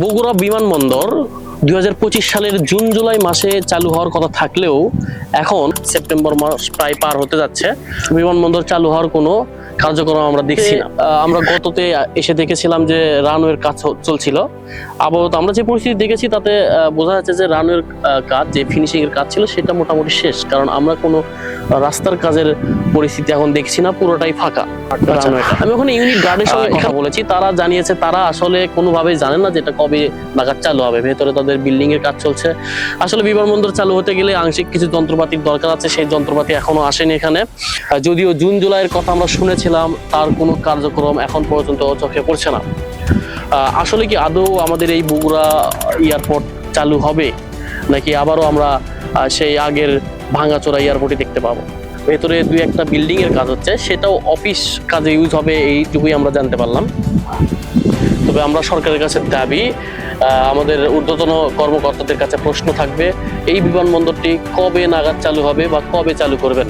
বগুড়া বিমানবন্দর দুই হাজার পঁচিশ সালের জুন, জুলাই মাসে চালু হওয়ার কথা থাকলেও এখন সেপ্টেম্বর মাস প্রায় পার হতে যাচ্ছে। বিমানবন্দর চালু হওয়ার কোনো কার্যক্রম আমরা দেখছি না আমরা গততে এসে দেখেছিলাম যে রানওয়ের কাজ চলছিল। আপাতত আমরা যে পরিস্থিতি দেখেছি তাতে বোঝা যাচ্ছে যে রানওয়ের কাজ যে ফিনিশিং এর কাজ ছিল সেটা মোটামুটি শেষ। কারণ আমরা কোনো রাস্তার কাজের পরিস্থিতি এখন দেখছি না পুরোটাই ফাঁকা। আমি ওখানে ইউনিট গার্ডের সঙ্গে কথা বলেছি। তারা জানিয়েছে তারা আসলে কোনোভাবেই জানেন না যেটা কবে নাগাদ চালু হবে। ভেতরে তাদের বিল্ডিং এর কাজ চলছে। আসলে বিমানবন্দর চালু হতে গেলে আংশিক কিছু যন্ত্রপাতির দরকার আছে। সেই যন্ত্রপাতি এখনও আসেনি এখানে। যদিও জুন জুলাইয়ের কথা আমরা শুনেছিলাম তার কোনো কার্যক্রম এখন পর্যন্ত চোখে পড়ছে না। আসলে কি আদৌ আমাদের এই বগুড়া এয়ারপোর্ট চালু হবে, নাকি আবারও আমরা সেই আগের ভাঙাচোরা এয়ারপোর্টই দেখতে পাবো? ভেতরে দুই একটা বিল্ডিং এর কাজ হচ্ছে, সেটাও অফিস কাজে ইউজ হবে এইটুকুই আমরা জানতে পারলাম। তবে আমরা সরকারের কাছে দাবি আমাদের ঊর্ধ্বতন কর্মকর্তাদের কাছে প্রশ্ন থাকবে, এই বিমানবন্দরটি কবে নাগাদ চালু হবে বা কবে চালু করবেন?